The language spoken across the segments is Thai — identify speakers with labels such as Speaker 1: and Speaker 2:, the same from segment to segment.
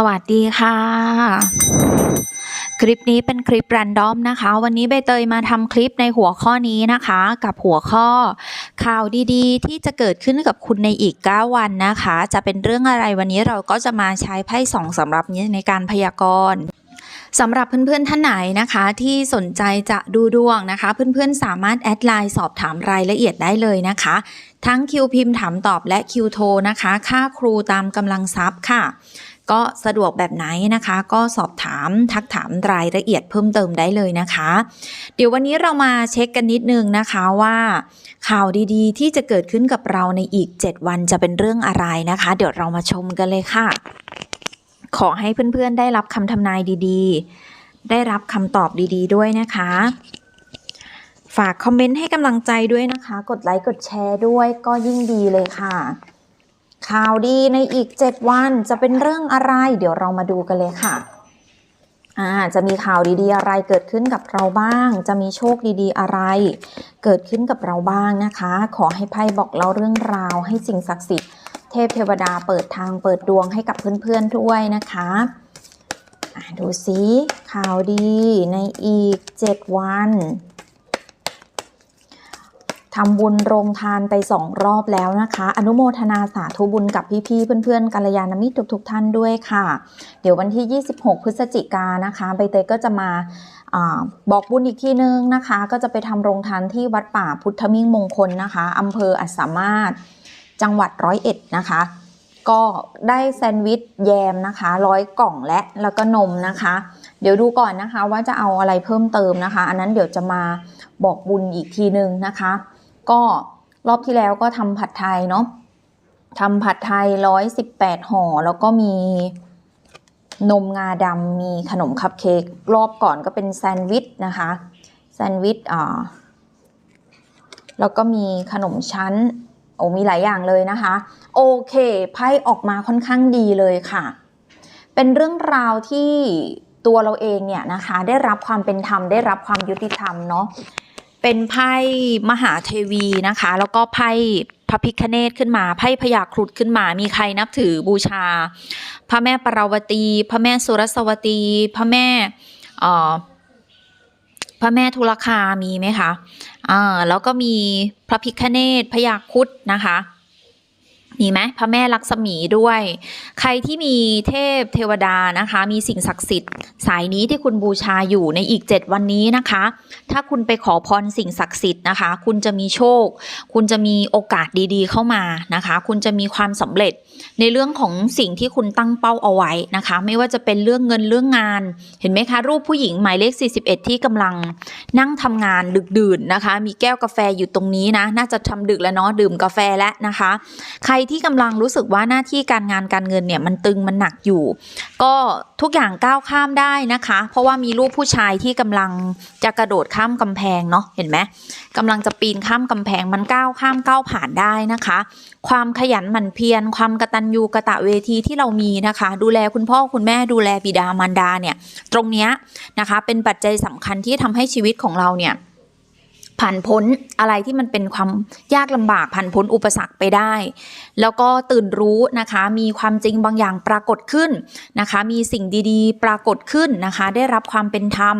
Speaker 1: สวัสดีค่ะ คลิปนี้เป็นคลิปแรนดอมนะคะ วันนี้ใบเตยมาทำคลิปในหัวข้อนี้นะคะ กับหัวข้อ ข่าวดีๆ ที่จะเกิดขึ้นกับคุณในอีก 9 วันนะคะ จะเป็นเรื่องอะไรวันนี้เราก็จะมาใช้ไพ่สองสำหรับนี้ในการพยากรณ์สำหรับเพื่อนๆท่านไหนนะคะที่สนใจจะดูดวงนะคะ เพื่อนๆสามารถแอดไลน์สอบถามรายละเอียดได้เลยนะคะ ทั้งคิวพิมพ์ถามตอบและคิวโทรนะคะ ค่าครูตามกำลังทรัพย์ค่ะ ก็สะดวกแบบไหนนะคะ ก็สอบถามทักถามรายละเอียดเพิ่มเติมได้เลยนะคะ เดี๋ยววันนี้เรามาเช็คกันนิดนึงนะคะว่า ข่าวดีๆ ที่จะเกิดขึ้นกับเราในอีก 7 วันจะเป็นเรื่องอะไรนะคะ เดี๋ยวเรามาชมกันเลยค่ะ ขอให้เพื่อนๆได้รับคำทำนายดีๆ ได้รับคำตอบดีๆ ด้วยนะคะฝากคอมเมนต์ให้กำลังใจด้วยนะคะ กดไลค์ กดแชร์ด้วยก็ยิ่งดีเลยค่ะ ข่าวดีในอีก 7 วันจะเป็นเรื่องอะไร เดี๋ยวเรามาดูกันเลยค่ะอ่าจะมีข่าวดีๆอะไรเกิดขึ้นกับเราบ้าง จะมีโชคดีๆอะไร เกิดขึ้นกับเราบ้างนะคะ ขอให้ไพ่บอกเล่าเรื่องราวให้สิ่งศักดิ์สิทธิ์เทพเทวดาเปิดทางเปิดดวงให้กับเพื่อนๆด้วยนะคะอ่าดูสิข่าวดีในอีก 7 วัน ทำบุญโรงทานไปสองรอบแล้วนะคะ อนุโมทนาสาธุบุญกับพี่ๆเพื่อนๆกัลยาณมิตรทุกๆท่านด้วยค่ะ เดี๋ยววันที่ 26 พฤศจิกานะคะใบเตยก็จะมาอาบอกบุญอีกทีนึงนะคะ ก็จะไปทำโรงทานที่วัดป่าพุทธมิ่งมงคลนะคะอำเภออัสสามารถจังหวัดร้อยเอ็ดนะคะ ก็ได้แซนด์วิชแยมนะคะร้อยกล่องและแล้วก็นมนะคะ เดี๋ยวดูก่อนนะคะว่าจะเอาอะไรเพิ่มเติมนะคะ อันนั้นเดี๋ยวจะมาบอกบุญอีกทีนึงนะคะ ก็รอบที่แล้วก็ทำผัดไทยเนาะทำผัดไทยร้อยสิบแปดห่อ แล้วก็มีนมงาดำมีขนมคัพเค้กรอบก่อนก็เป็นแซนด์วิชนะคะแซนด์วิชอ่าแล้วก็มีขนมชั้น โอ้มีหลายอย่างเลยนะคะ โอเค ไพ่ออกมาค่อนข้างดีเลยค่ะ เป็นเรื่องราวที่ตัวเราเองเนี่ยนะคะ ได้รับความเป็นธรรมได้รับความยุติธรรมเนาะ เป็นไพ่มหาเทวีนะคะ แล้วก็ไพ่พระพิคเนตขึ้นมาไพ่พยาครุฑขึ้นมา มีใครนับถือบูชา พระแม่ปราวตี พระแม่สุรสวตี พระแม่เอ่อพระแม่ทุลคามีไหมคะอ่าแล้วก็มีพระพิคเนตพยาครุฑนะคะ มีไหมพระแม่ลักษมีด้วย ใครที่มีเทพเทวดานะคะ มีสิ่งศักดิ์สิทธิ์ สายนี้ที่คุณบูชาอยู่ในอีก 7 วันนี้นะคะ ถ้าคุณไปขอพรสิ่งศักดิ์สิทธิ์นะคะ คุณจะมีโชค คุณจะมีโอกาสดีๆ เข้ามานะคะ คุณจะมีความสำเร็จในเรื่องของสิ่งที่คุณตั้งเป้าเอาไว้นะคะ ไม่ว่าจะเป็นเรื่องเงินเรื่องงาน เห็นไหมคะ รูปผู้หญิงหมายเลข 41 ที่กำลังนั่งทำงานดึกดื่นนะคะ มีแก้วกาแฟอยู่ตรงนี้นะ น่าจะทำดึกแล้วเนาะดื่มกาแฟแล้วนะคะ ใครที่กำลังรู้สึกว่าหน้าที่การงานการเงินเนี่ยมันตึงมันหนักอยู่ ก็ทุกอย่างก้าวข้ามได้นะคะ เพราะว่ามีรูปผู้ชายที่กำลังจะกระโดดข้ามกำแพงเนาะเห็นไหมกำลังจะปีนข้ามกำแพงมันก้าวข้ามก้าวผ่านได้นะคะ ความขยันหมั่นเพียรความกระตัญญูกระตะเวทีที่เรามีนะคะ ดูแลคุณพ่อคุณแม่ดูแลบิดามารดาเนี่ยตรงเนี้ยนะคะเป็นปัจจัยสำคัญที่ทำให้ชีวิตของเราเนี่ย ผ่านพ้นอะไรที่มันเป็นความยากลำบากผ่านพ้นอุปสรรคไปได้ แล้วก็ตื่นรู้นะคะ มีความจริงบางอย่างปรากฏขึ้นนะคะ มีสิ่งดีๆ ปรากฏขึ้นนะคะ ได้รับความเป็นธรรม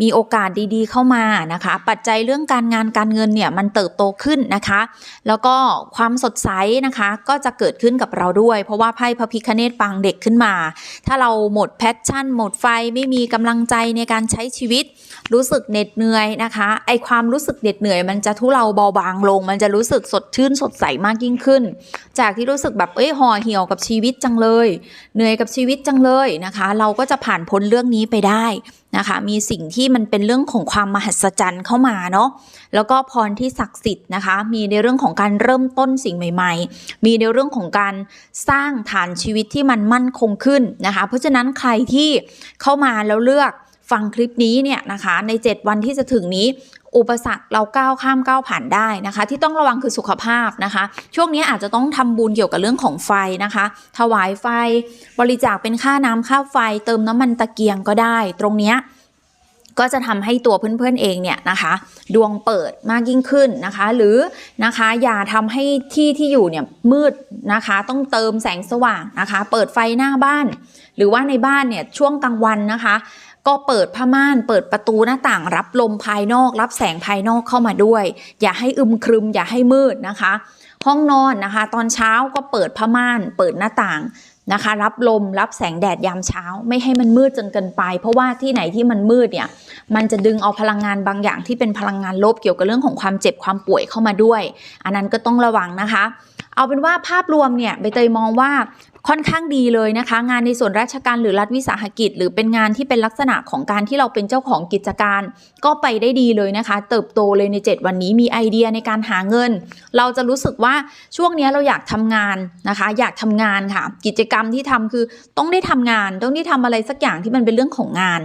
Speaker 1: มีโอกาสดีๆเข้ามานะคะ ปัจจัยเรื่องการงานการเงินเนี่ยมันเติบโตขึ้นนะคะ แล้วก็ความสดใสนะคะ ก็จะเกิดขึ้นกับเราด้วย เพราะว่าไพ่พระพิคเนตปางเด็กขึ้นมา ถ้าเราหมดแพชชั่น หมดไฟไม่มีกำลังใจในการใช้ชีวิต รู้สึกเหน็ดเหนื่อยนะคะ ไอความรู้สึกเหน็ดเหนื่อย มันจะทุเลาเบาบางลง มันจะรู้สึกสดชื่นสดใสมากยิ่งขึ้น จากที่รู้สึกแบบเอ้ยห่อเหี่ยวกับชีวิตจังเลย เหนื่อยกับชีวิตจังเลยนะคะ เราก็จะผ่านพ้นเรื่องนี้ไปได้นะคะ มีสิ่งที่มันเป็นเรื่องของความมหัศจรรย์เข้ามาเนาะแล้วก็พรที่ศักดิ์สิทธิ์นะคะ มีในเรื่องของการเริ่มต้นสิ่งใหม่ ๆ มีในเรื่องของการสร้างฐานชีวิตที่มันมั่นคงขึ้นนะคะ เพราะฉะนั้นใครที่เข้ามาแล้วเลือก ฟังคลิปนี้เนี่ยนะคะใน 7 วันที่จะถึงนี้ อุปสรรคเราก้าวข้ามก้าวผ่านได้นะคะ ที่ต้องระวังคือสุขภาพนะคะ ช่วงนี้อาจจะต้องทำบุญเกี่ยวกับเรื่องของไฟนะคะ ถวายไฟบริจาคเป็นค่าน้ำค่าไฟ เติมน้ำมันตะเกียงก็ได้ ตรงเนี้ยก็จะทำให้ตัวเพื่อนๆเองเนี่ยนะคะ ดวงเปิดมากยิ่งขึ้นนะคะ หรือนะคะอย่าทำให้ที่ที่อยู่เนี่ยมืดนะคะ ต้องเติมแสงสว่างนะคะ เปิดไฟหน้าบ้าน หรือว่าในบ้านเนี่ยช่วงกลางวันนะคะ ก็เปิดผ้าม่าน เปิดประตูหน้าต่างรับลมภายนอก รับแสงภายนอกเข้ามาด้วย อย่าให้อึมครึม อย่าให้มืดนะคะ ห้องนอนนะคะ ตอนเช้าก็เปิดผ้าม่าน เปิดหน้าต่างนะคะ รับลมรับแสงแดดยามเช้า ไม่ให้มันมืดจนเกินไป เพราะว่าที่ไหนที่มันมืดเนี่ยมันจะดึงเอาพลังงานบางอย่างที่เป็นพลังงานลบเกี่ยวกับเรื่องของความเจ็บความป่วยเข้ามาด้วย อันนั้นก็ต้องระวังนะคะ เอาเป็นว่าภาพรวมเนี่ยใบเตยมองว่า ค่อนข้างดีเลยนะคะ งานในส่วนราชการหรือรัฐวิสาหกิจ หรือเป็นงานที่เป็นลักษณะของการที่เราเป็นเจ้าของกิจการ ก็ไปได้ดีเลยนะคะ เติบโตเลยใน 7 วันนี้มีไอเดียในการหาเงิน เราจะรู้สึกว่าช่วงนี้เราอยากทำงานนะคะ อยากทำงานค่ะ กิจกรรมที่ทำคือต้องได้ทำงาน ต้องได้ทำอะไรสักอย่างที่มันเป็นเรื่องของงาน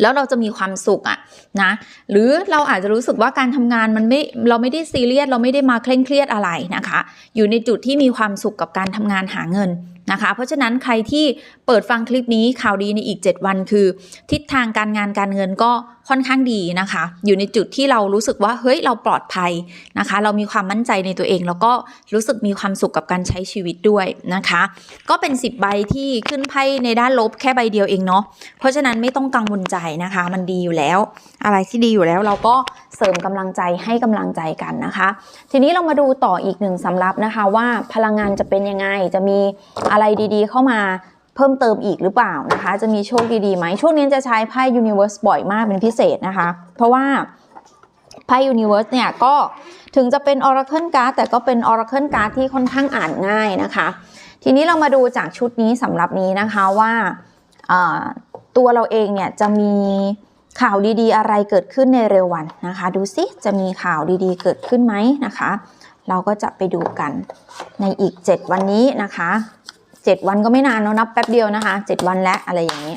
Speaker 1: แล้วเราจะมีความสุขอะนะ หรือเราอาจจะรู้สึกว่าการทำงานมันไม่เราไม่ได้ซีเรียสเราไม่ได้มาเคร่งเครียดอะไรนะคะ อยู่ในจุดที่มีความสุขกับการทำงานหาเงิน นะคะ เพราะฉะนั้นใครที่เปิดฟังคลิปนี้ข่าวดีในอีก 7 วันคือ ทิศทางการงานการเงินก็ค่อนข้างดีนะคะ อยู่ในจุดที่เรารู้สึกว่าเฮ้ยเราปลอดภัยนะคะ เรามีความมั่นใจในตัวเอง แล้วก็รู้สึกมีความสุขกับการใช้ชีวิตด้วยนะคะ ก็เป็น 10 ใบที่ขึ้นไพ่ในด้านลบแค่ใบเดียวเองเนาะเพราะฉะนั้นไม่ต้องกังวลใจนะคะ มันดีอยู่แล้ว อะไรที่ดีอยู่แล้วเราก็เสริมกำลังใจให้กำลังใจกันนะคะ ทีนี้เรามาดูต่ออีกหนึ่งสำรับนะคะว่าพลังงานจะเป็นยังไงจะมีอะไรดีๆ เข้ามาเพิ่มเติมอีกหรือเปล่านะคะ จะมีโชคดีๆไหมช่วงนี้จะใช้ไพ่ Universe บ่อยมากเป็นพิเศษนะคะ เพราะว่าไพ่ Universe เนี่ยก็ถึงจะเป็น Oracle Card แต่ก็เป็น Oracle Card ที่ค่อนข้างอ่านง่ายนะคะ ทีนี้เรามาดูจากชุดนี้สำหรับนี้นะคะว่าอ่าตัวเราเองเนี่ยจะมีข่าวดีๆ อะไรเกิดขึ้นในเร็ววันนะคะ ดูซิจะมีข่าวดีๆ เกิดขึ้นไหมนะคะ เราก็จะไปดูกันในอีก 7 วันนี้นะคะ 7วันก็ไม่นานเนอะนับแป๊บเดียวนะคะ7วันและอะไรอย่างนี้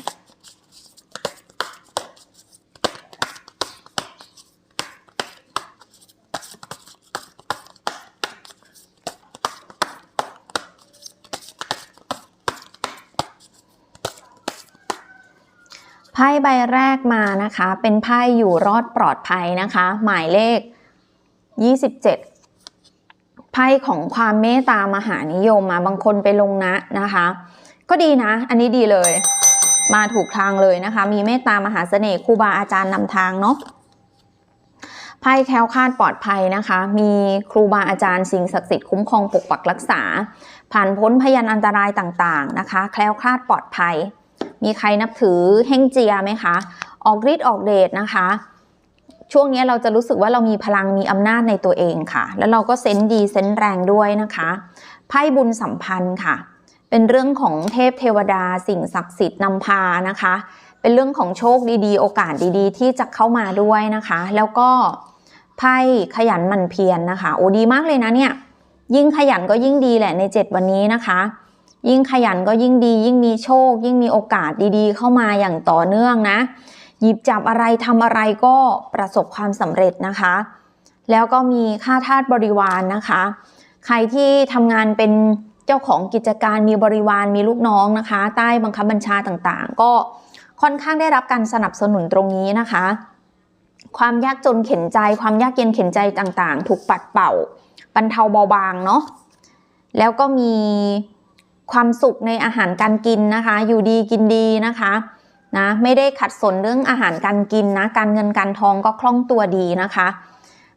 Speaker 1: ไพ่ใบแรกมานะคะ เป็นไพ่อยู่รอดปลอดภัยนะคะ หมายเลข 27 พ่ของความเมตตามหานิยมมาบางคนไปลงนะนะคะ ก็ดีนะ อันนี้ดีเลย มาถูกทางเลยนะคะ มีเมตตามหาเสน่ห์ครูบาอาจารย์นำทางเนาะไพ่แคล้วคลาดปลอดภัยนะคะ มีครูบาอาจารย์สิ่งศักดิ์สิทธิ์คุ้มครองปกปักรักษา ผ่านพ้นพยันอันตรายต่างๆนะคะ แคล้วคลาดปลอดภัย มีใครนับถือเฮงเจียไหมคะ ออกฤทธิ์ออกเดชนะคะ ช่วงนี้เราจะรู้สึกว่าเรามีพลังมีอำนาจในตัวเองค่ะ แล้วเราก็เซนดีเซนแรงด้วยนะคะไพ่บุญสัมพันธ์ค่ะ เป็นเรื่องของเทพเทวดา สิ่งศักดิ์สิทธิ์นำพานะคะ เป็นเรื่องของโชคดีๆ โอกาสดีๆ ที่จะเข้ามาด้วยนะคะ แล้วก็ไพ่ขยันหมั่นเพียรนนะคะโอ้ดีมากเลยนะเนี่ยยิ่งขยันก็ยิ่งดีแหละใน 7 วันนี้นะคะ ยิ่งขยันก็ยิ่งดี ยิ่งมีโชค ยิ่งมีโอกาสดีๆ เข้ามาอย่างต่อเนื่องนะ หยิบจับอะไรทำอะไรก็ประสบความสำเร็จนะคะ แล้วก็มีค่าทาสบริวารนนะคะ ใครที่ทำงานเป็นเจ้าของกิจการมีบริวารมีลูกน้องนะคะ ใต้บังคับบัญชาต่างๆ ก็ค่อนข้างได้รับการสนับสนุนตรงนี้นะคะ ความยากจนเข็นใจความยากเย็นเข็นใจต่างๆ ถูกปัดเป่าบรรเทาเบาบางเนาะแล้วก็มีความสุขในอาหารการกินนะคะ อยู่ดีกินดีนะคะ นะไม่ได้ขัดสนเรื่องอาหารการกินนะ การเงินการทองก็คล่องตัวดีนะคะ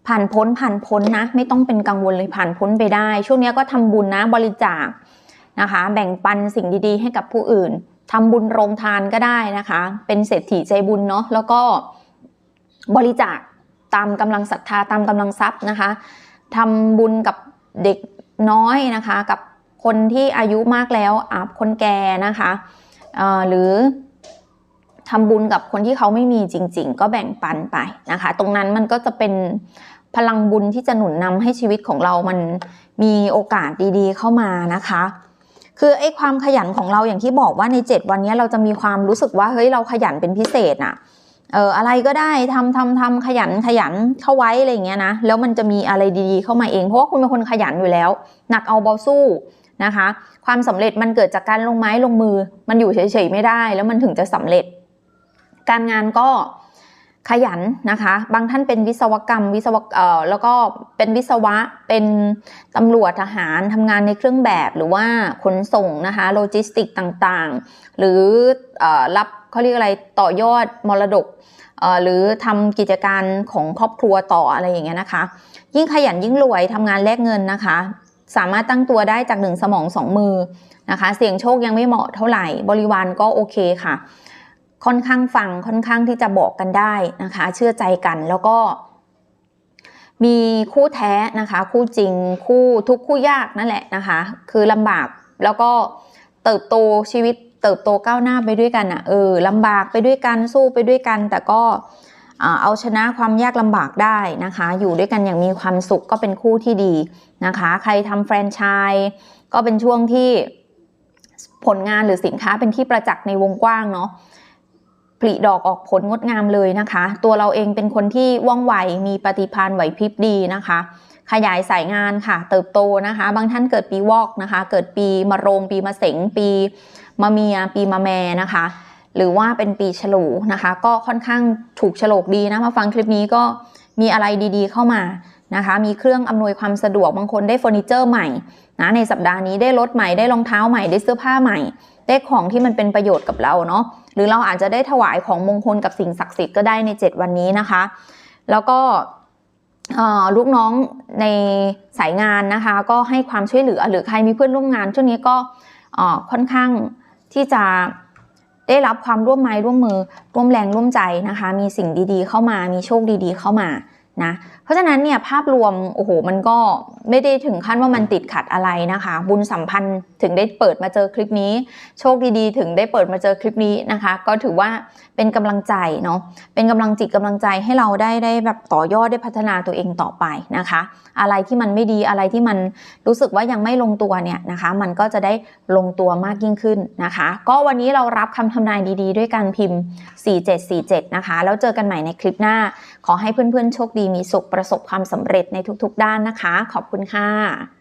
Speaker 1: ผ่านพ้นผ่านพ้นนะ ไม่ต้องเป็นกังวลเลยผ่านพ้นไปได้ ช่วงนี้ก็ทำบุญนะบริจาคนะคะ แบ่งปันสิ่งดีๆ ให้กับผู้อื่นทำบุญโรงทานก็ได้นะคะ เป็นเศรษฐีใจบุญเนาะแล้วก็บริจาคตามกำลังศรัทธาตามกำลังทรัพย์นะคะทำบุญกับเด็กน้อยนะคะ กับคนที่อายุมากแล้วอาบคนแก่นะคะหรือ ทำบุญกับคนที่เขาไม่มีจริง ๆ ก็แบ่งปันไปนะคะ ตรงนั้นมันก็จะเป็นพลังบุญที่จะหนุนนำให้ชีวิตของเรามันมีโอกาสดีๆ เข้ามานะคะ คือไอ้ความขยันของเราอย่างที่บอกว่าใน 7 วันนี้เราจะมีความรู้สึกว่าเฮ้ยเราขยันเป็นพิเศษอะเอออะไรก็ได้ทำทำทำขยันขยันเข้าไว้อะไรอย่างเงี้ยนะแล้วมันจะมีอะไรดีๆเข้ามาเองเพราะว่าคุณเป็นคนขยันอยู่แล้ว หนักเอาเบาสู้นะคะ ความสำเร็จมันเกิดจากการลงไม้ลงมือ มันอยู่เฉยๆไม่ได้ แล้วมันถึงจะสำเร็จ การงานก็ขยันนะคะ บางท่านเป็นวิศวกรรมวิศวเอ่อแล้วก็เป็นวิศวะเป็นตำรวจทหารทำงานในเครื่องแบบหรือว่าขนส่งนะคะโลจิสติกต่างๆ หรืออรับเขาเรียกอะไรต่อยอดมรดกหรือทำกิจการของครอบครัวต่ออะไรอย่างเงี้ยนะคะ ยิ่งขยันยิ่งรวยทำงานแลกเงินนะคะ สามารถตั้งตัวได้จากหนึ่งสมองสองมือนะคะ เสี่ยงโชคยังไม่เหมาะเท่าไหร่บริวารก็โอเคค่ะ ค่อนข้างฟังค่อนข้างที่จะบอกกันได้นะคะ เชื่อใจกันแล้วก็มีคู่แท้นะคะ คู่จริงคู่ทุกคู่ยากนั่นแหละนะคะ คือลำบากแล้วก็เติบโตชีวิตเติบโตก้าวหน้าไปด้วยกันอะเออลำบากไปด้วยกันสู้ไปด้วยกัน แต่ก็เอาชนะความยากลำบากได้นะคะ อยู่ด้วยกันอย่างมีความสุขก็เป็นคู่ที่ดีนะคะ ใครทำแฟรนไชส์ก็เป็นช่วงที่ผลงานหรือสินค้าเป็นที่ประจักษ์ในวงกว้างเนาะ ผลิดอกออกผลงดงามเลยนะคะ ตัวเราเองเป็นคนที่ว่องไวมีปฏิภาณไหวพริบดีนะคะ ขยายสายงานค่ะ เติบโตนะคะ บางท่านเกิดปีวอกนะคะ เกิดปีมะโรง ปีมะเสงปีมะเมีย ปีมะแมนะคะ หรือว่าเป็นปีฉลูนะคะ ก็ค่อนข้างถูกฉลกดีนะมาฟังคลิปนี้ก็มีอะไรดีๆ เข้ามานะคะ มีเครื่องอำนวยความสะดวกบางคนได้เฟอร์นิเจอร์ใหม่นะในสัปดาห์นี้ได้รถใหม่ได้รองเท้าใหม่ได้เสื้อผ้าใหม่ ได้ของที่มันเป็นประโยชน์กับเราเนาะหรือเราอาจจะได้ถวายของมงคลกับสิ่งศักดิ์สิทธิ์ก็ได้ใน 7 วันนี้นะคะ แล้วก็ลูกน้องในสายงานนะคะ ก็ให้ความช่วยเหลือหรือใครมีเพื่อนร่วมงาน ช่วงนี้ก็ค่อนข้างที่จะได้รับความร่วมไม้ร่วมมือร่วมแรงร่วมใจนะคะ มีสิ่งดีๆ เข้ามามีโชคดีๆ เข้ามานะ ราะฉะนั้นเนี่ยภาพรวมโอ้โหมันก็ไม่ได้ถึงขั้นว่ามันติดขัดอะไรนะคะ บุญสัมพันธ์ถึงได้เปิดมาเจอคลิปนี้ โชคดีๆ ถึงได้เปิดมาเจอคลิปนี้นะคะ ก็ถือว่าเป็นกำลังใจเนาะเป็นกำลังจิตกำลังใจให้เราได้ได้แบบต่อยอดได้พัฒนาตัวเองต่อไปนะคะ อะไรที่มันไม่ดีอะไรที่มันรู้สึกว่ายังไม่ลงตัวเนี่ยนะคะ มันก็จะได้ลงตัวมากยิ่งขึ้นนะคะ ก็วันนี้เรารับคำทำนายดี ๆ ด้วยการพิมพ์ 4747 นะคะแล้วเจอกันใหม่ในคลิปหน้า ขอให้เพื่อนๆโชคดีมีสุขประสบความสำเร็จในทุกๆด้านนะคะ ขอบคุณค่ะ